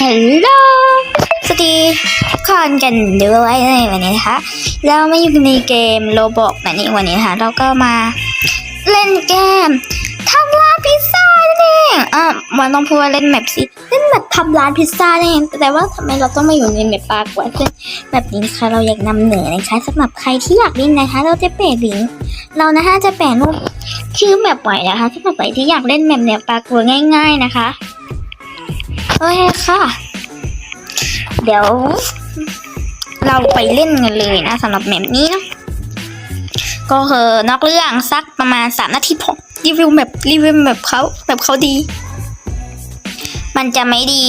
ฮลโหล สวัสดีทุกคนกันด้วยในวันนี้นะคะ เรามาอยู่ในเกมโลบอกนั่นเองวันนี้นะคะ เราก็มาเล่นเกมทำร้านพิซซ่านั่เองอะมันต้องพูดว่าเล่นแมปสิเล่นแมปทำร้านพิซซ่านั่เองแต่ว่าทำไมเราต้องมาอยู่ในแมปปากว่าซึ่งแบบนี้นะคะเราอยากนำเหนือนะคะสำหรับใครที่อยากเล่นนะคะ เราจะแปะลิงก์เรานะคะจะแปะรูปชื่อแมปไว้นะคะสำหรับใครที่อยากเล่นแมปเนี่ยปากกว่าง่าย ๆนะคะ โอเคค่ะ เดี๋ยว เราไปเล่นกันเลยนะสำหรับแมปนี้นะก็คือนอกเรื่องสักประมาณสามนาทีพอรีวิวแบบรีวิวแบบเขาแบบเขาดี มันจะไม่ดี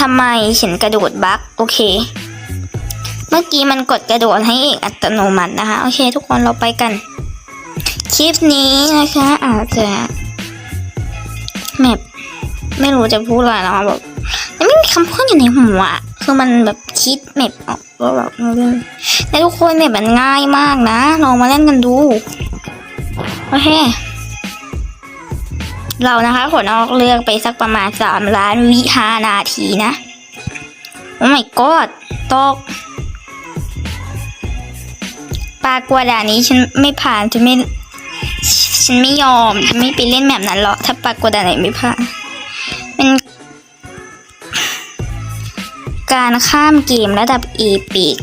ทำไมฉันกระโดดบั๊กโอเค เมื่อกี้มันกดกระโดดให้เองอัตโนมัตินะคะ โอเค ทุกคนเราไปกัน คลิปนี้นะคะอาจจะแมป ไม่รู้จะพูดอะไรแล้วแบบมันไม่มีคำพูดอยู่ในหัวคือมันแบบคิดแมปออกว่าแบบเรื่องแต่ทุกคนแมปมันง่ายมากนะลองมาเล่นกันดูโอเคเรานะคะขนออกเลือกไปสักประมาณสามล้านวิหานาทีนะ โอ้ my god ตกปลากวาดานี้ฉันไม่ผ่านจะไม่ ฉันไม่ยอมจะไม่ไปเล่นแบบนั้นหรอก ถ้าปลากวดาไหนไม่ผ่าน เป็นการข้ามเกมระดับเอปิก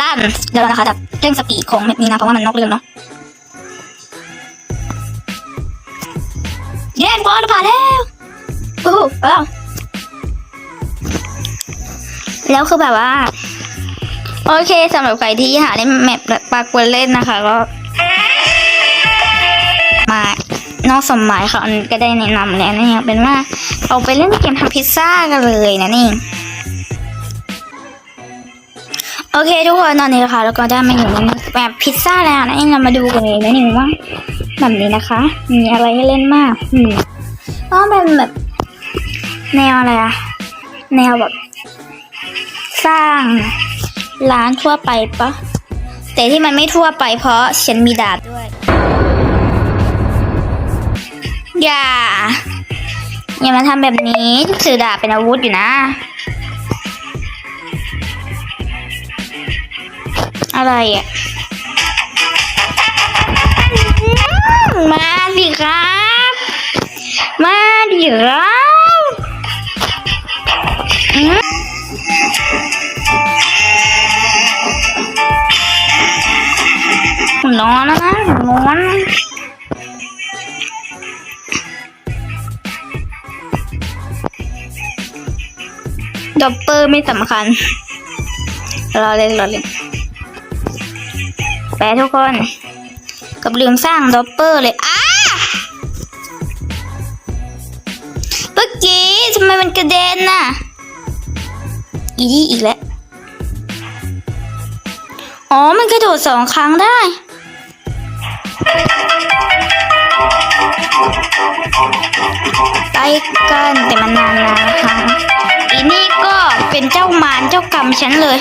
ลั่นเดี๋ยวนะคะแบบเร่งสปีดของแบบนี้นะเพราะว่ามันนอกเรื่องเนาะเย้พอผ่านแล้วโอ้โหเอ้าแล้วคือแบบว่า โอเคสำหรับใครที่หาเล่นแมปปากวนเล่นนะคะก็ นอกสมหมายเขาก็ได้แนะนำแล้วเนี่ยเป็นว่าเราไปเล่นเกมทำพิซซ่ากันเลยนะนี่โอเคทุกคนตอนนี้นะคะเราก็ได้มาอยู่ในแบบพิซซ่าแล้วนะเองเรามาดูกันเลยนะนี่ว่าแบบนี้นะคะ มีอะไรให้เล่นมากอืมก็เป็นแบบแนวอะไรอะแนวแบบ สร้างร้านทั่วไปปะแต่ที่มันไม่ทั่วไปเพราะฉันมีดาบด้วย อย่า อย่ามาทำแบบนี้ถือดาบเป็นอาวุธอยู่นะ อะไรอะ มาสิครับ มาดิครับนอนแล้วนะ อปเปอร์ไม่สำคัญ เรอเล่นรอเล่นแปทุกคน กับลืมสร้างด็อปเปอร์เลยอ้าเมื่อกี้ทำไมมันกระเด็นน่ะ อีนี่อีกแล้ว อ๋อ มันกระโดดสองครั้งได้ไปกันแต่มันนานแล้วนะคะ นี่ก็เป็นเจ้ามารเจ้ากรรมฉันเลย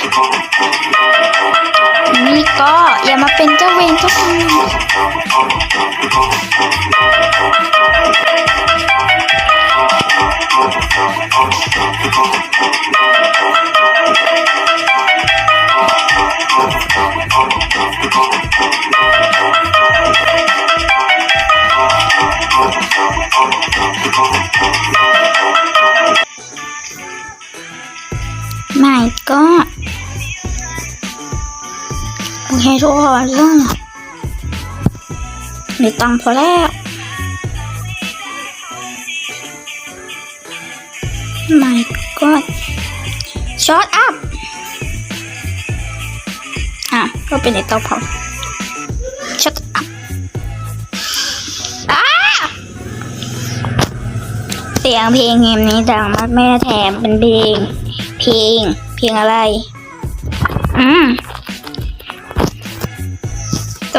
นี่ก็อย่ามาเป็นเจ้าเวรเจ้ากรรม โอเคทุกคนเรื่องมีตังค์พอแล้วไม่ก็ช็อตอัพอะ ก็เป็นในเตาเผาช็อตอัพอ้าเสียงเพลงเกมนี้ดังมากแม่แถมเป็นเพลง เพลง เพลงอะไร อืม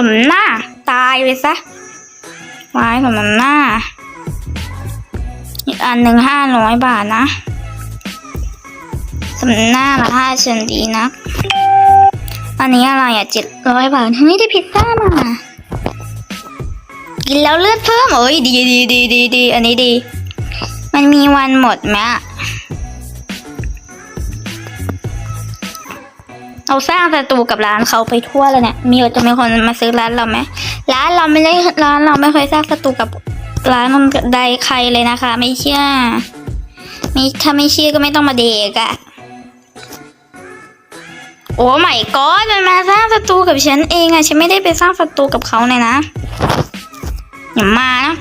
มหน้า ตายไปซะไว้สมหน้า อีกอันหนึ่งห้าร้อยบาทนะ สมหน้ามาห้าเชนดีนะ อันนี้อะไรอะเจ็ดร้อยบาทไม่ได้พิซซ่ามากินแล้วเลือดเพิ่มโอ้ยดีดีดีดีดีอันนี้ดี มันมีวันหมดไหม เราสร้างศัตรูกับร้านเขาไปทั่วเลยเนี่ย มีจะมีคนมาซื้อร้านเราไหมร้านเราไม่ได้ร้านเราไม่เคยสร้างศัตรูกับร้านใดใครเลยนะคะ ไม่เชื่อไม่ถ้าไม่เชื่อก็ไม่ต้องมาเด็กอะโอ้ไม่ก็มันมาสร้างศัตรูกับฉันเองอะฉันไม่ได้ไปสร้างศัตรูกับเขาเลยนะอย่ามานะ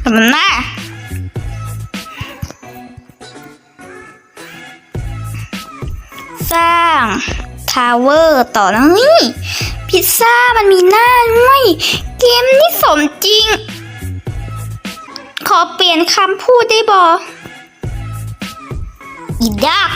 แต่มันน่ สร้างทาวเวอร์ต่อแล้วนี่พิซซ่ามันมีหน้าด้วย เกมนี่สมจริง ขอเปลี่ยนคำพูดได้บออีดัก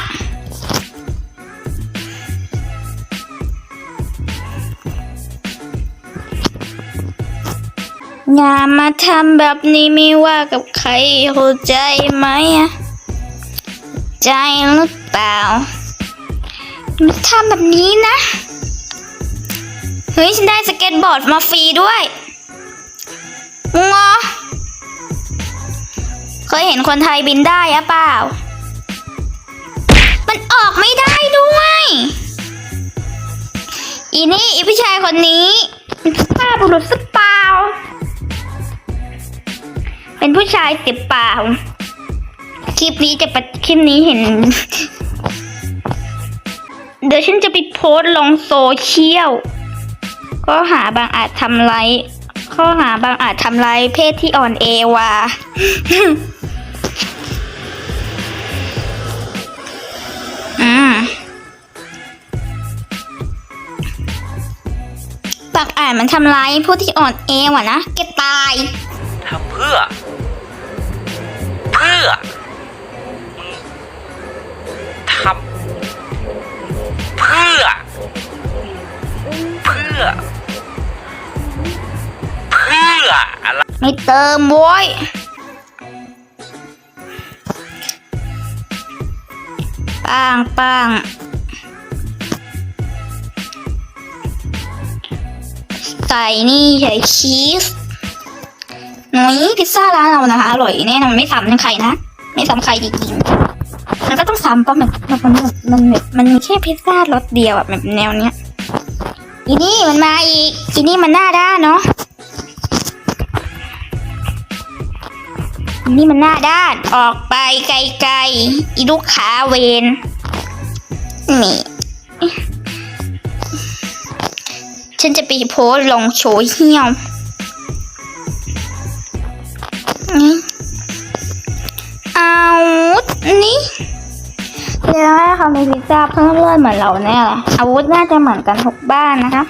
อย่ามาทำแบบนี้ไม่ว่ากับใครเข้าใจไหมอะใจหรือเปล่า ทำแบบนี้นะ เฮ้ย ฉันได้สเก็ตบอร์ดมาฟรีด้วยงอเคยเห็นคนไทยบินได้อะเปล่า มันออกไม่ได้ด้วย อีนี่อีผู้ชายคนนี้เป็นสุภาบุรุษสักเปล่า เป็นผู้ชายติดเปล่า คลิปนี้จะปะคลิปนี้เห็น เดี๋ยวฉันจะไปโพสต์ลงโซเชียลข้อหาบางอาจทำร้ายข้อหาบางอาจทำร้ายเพศที่อ่อนเอวาอืมบางอาจมันทำร้ายผู้ที่อ่อนเอวะนะแกตายทำเพื่อ เพื่อ เพื่อเพื่ออะไรไม่เติมโว้ยปังปังใส่นี่ใส่ชีสนุ่ยพิซซ่าร้านเรานะคะ อร่อยแน่นอนไม่ซ้ำใครนะ ไม่ซ้ำใครจริงๆมันก็ต้องซ้ำเพราะมันมันมันมันมันมีแค่พิซซ่ารสเดียวแบบแนวเนี้ย อีนี่มันมาอีก อีนี่มันหน้าด้านเนาะนี่มันหน้าด้าน ออกไปไกลๆ อีลูกค้าเวนนี่ฉันจะไปโพสลงโชว์เหี้ยว มีพิซซ่าเพิ่มเลือดเหมือนเราแน่เลยอาวุธน่าจะเหมือนกันทุกบ้านนะคะ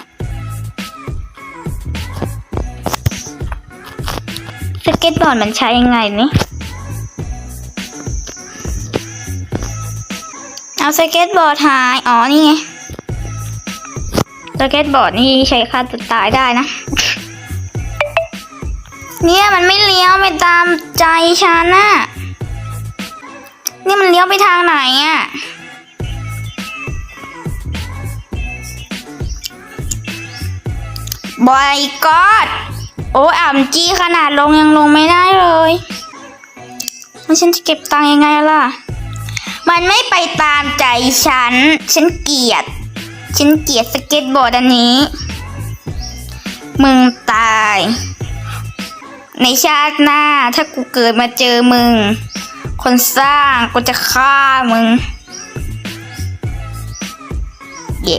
สเก็ตบอร์ดมันใช้ยังไงนี่เอาสเก็ตบอร์ดหาย อ๋อ นี่ไง สเก็ตบอร์ดนี่ใช้ฆ่าตัวตายได้นะ เนี่ยมันไม่เลี้ยวไปตามใจฉันน่ะนี่มันเลี้ยวไปทางไหนอะ บอยกอดโอ้อ่ำจีขนาดลงยังลงไม่ได้เลยแล้วฉันจะเก็บตังค์ยังไงล่ะ มันไม่ไปตามใจฉัน ฉันเกลียด ฉันเกลียดสเก็ตบอร์ดอันนี้ มึงตาย ในชาติหน้าถ้ากูเกิดมาเจอมึง คนสร้างกูจะฆ่ามึง เย่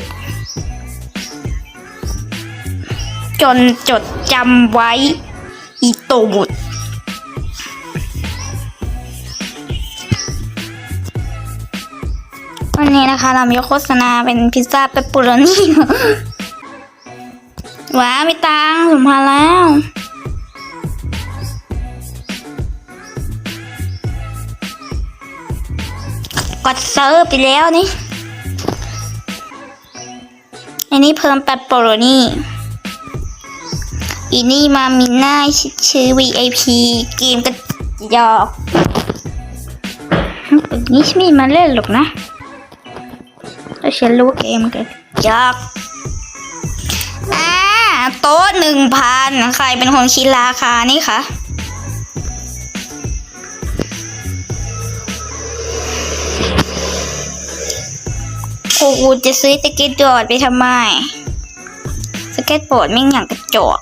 จนจดจำไว้ อีตูดวันนี้นะคะเรามีโฆษณาเป็นพิซซ่าเปปปอโรนี่ว้าวมีตังสมพันธ์แล้วกดเซิร์ฟไปแล้วนี่ อันนี้เพิ่มเปปปอโรนี่ อีนี่มามิน่าชื่อ VIP เกมกระจอกนี้ฉันไม่มาเล่นหรอกนะแต่ฉันรู้เกมกระจอกอ่าโต๊ะหนึ่งพันใครเป็นคนคิดราคานี่คะกูจะซื้อสเก็ตบอร์ดไปทำไม สเก็ตบอร์ดไม่งอย่างกระจอก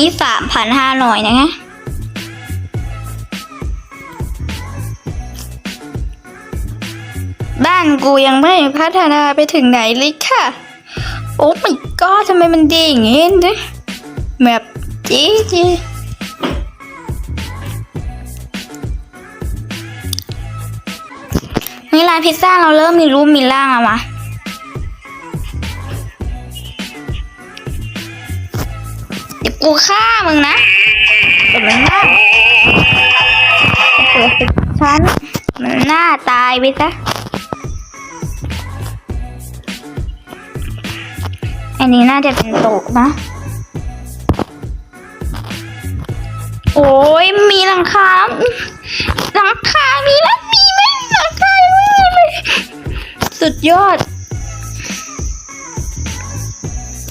นี้สามพันห้าร้อยนะฮะบ้านกูยังไม่พัฒนาไปถึงไหนเลยค่ะ โอ้ไม่ก็ทำไมมันดีอย่างงี้เนี่ยแบบจีจีนี่ร้านพิซซ่าเราเริ่มมีรูปมีร่างแล้ววะ กูฆ่ามึงนะเดี๋ยวมันหน้าเปิดตึกชั้นมันหน้าตายไปซะ อันนี้น่าจะเป็นโต๊ะนะ โอ้ยมีหลังคาหลังคามีแล้วมีไหมหลังคาไม่มีเลยสุดยอด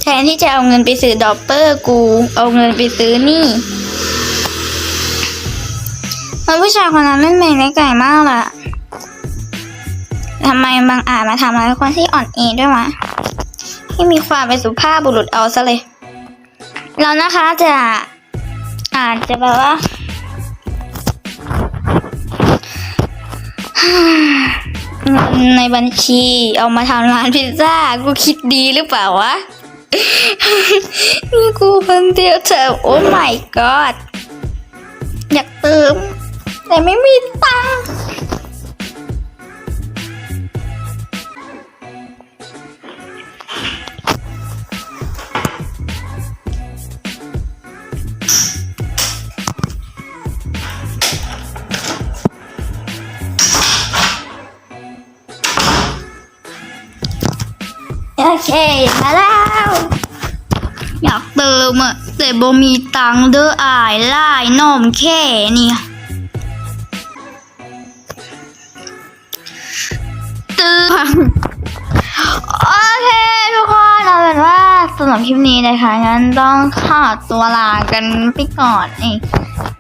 ทนที่จะเอาเงินไปซื้อดอปเปอร์กู เอาเงินไปซื้อนี่มันผู้ชายคนนั้นเล่นเมย์ได้ไก่มากล่ะทำไมบางอาจมาทำอะไรคนที่อ่อนเอด้วยวะที่มีความเป็นสุภาพบุรุษเอาซะเลยเรานะคะจะอาจจะแบบว่าเงินในบัญชีเอามาทำร้านพิซซ่า กูคิดดีหรือเปล่าวะ มีกูคนเดียวเถอโอ้ my god อยากเติม แต่ไม่มีตังค์ มอะแต่บ่มีตังเด้ออายไล่นอมแค่เนี่ยตืมโอเคทุกคนเอาเป็นว่าสำหรับคลิปนี้นะคะงั้นต้องขอตัวลากันไปก่อนเอง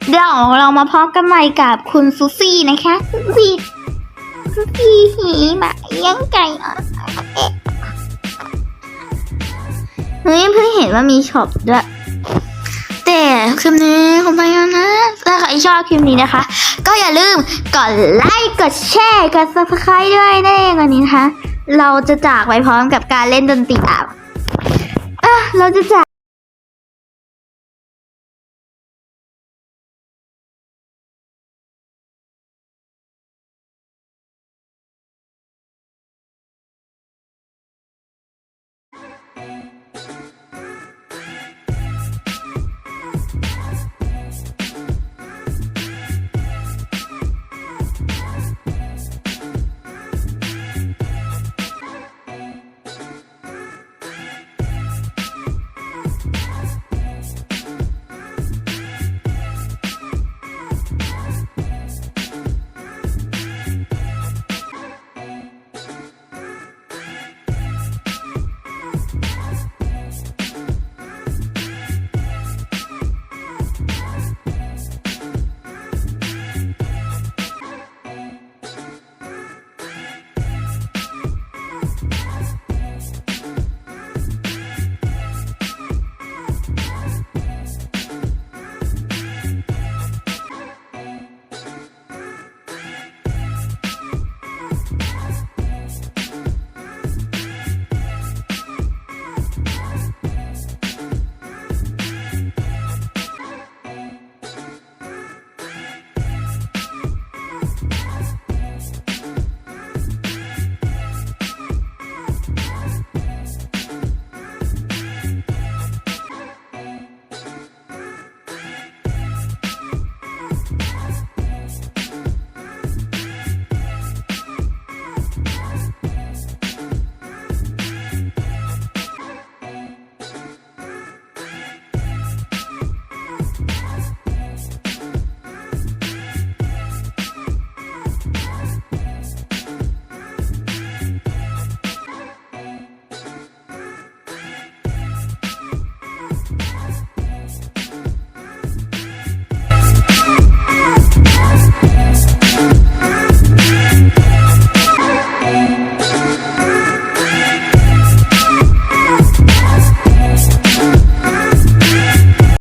เดี๋ยวเรามาพบกันใหม่กับคุณซูซี่นะคะซูซี่ซูซี่หีหมาเลี้ยังไก่อะ ฮ้ยเพิ่งเห็นว่ามีช็อปด้วย แต่คลิปนี้ขอไปแล้วนะถ้าใครชอบคลิปนี้นะคะ ก็อย่าลืมกดไลค์กดแชร์กด subscribe ด้วยนั่นเองวันนี้นะคะ เราจะจากไปพร้อมกับการเล่นดนตรีอะเราจะจาก